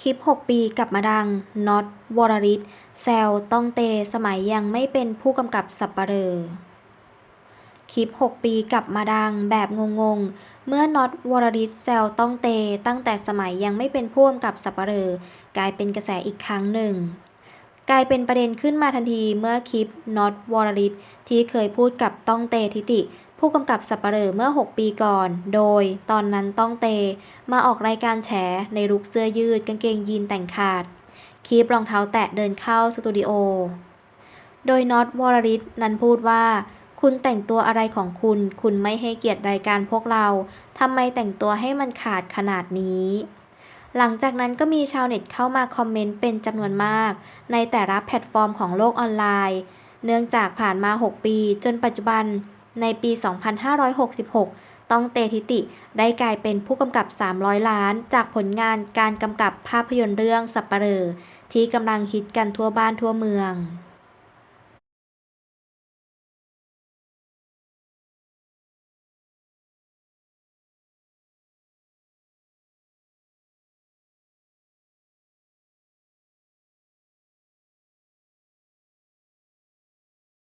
คลิป 6 ปีกลับมาดัง น็อต วรริศแซวต้องเต สมัยยังไม่เป็นผู้กำกับสับปะเหร่อคลิป 6 ปีกลับมาดังแบบงงๆ เมื่อน็อต วรริศแซวต้องเต ตั้งแต่สมัยยังไม่เป็นผู้กำกับสับปะเหร่อกลายเป็นกระแสอีกครั้งหนึ่ง กลายเป็นประเด็นขึ้นมาทันทีเมื่อคลิปน็อต วรริศที่เคยพูดกับต้องเตทิติ ผู้กำกับสัปเหร่อเมื่อ 6 ปีก่อน โดย ตอนนั้นต้องเต มาออกรายการแฉ ในลุคเสื้อยืดกางเกงยีนแต่งขาด คีบรองเท้าแตะเดินเข้าสตูดิโอ โดยน็อตวรริศนั้นพูดว่า คุณแต่งตัวอะไรของคุณ คุณไม่ให้เกียรติรายการพวกเรา ทำไมแต่งตัวให้มันขาดขนาดนี้หลังจากนั้นก็มีชาวเน็ตเข้ามาคอมเมนต์เป็นจำนวนมาก ในแต่ละแพลตฟอร์มของโลกออนไลน์ เนื่องจากผ่านมา 6 ปี จนปัจจุบัน ในปี 2566 ต้องเตทิติ ได้กลายเป็นผู้กำกับ 300 ล้าน จากผลงานการกำกับภาพยนตร์เรื่องสัปเหร่อที่กำลังฮิตกันทั่วบ้านทั่วเมือง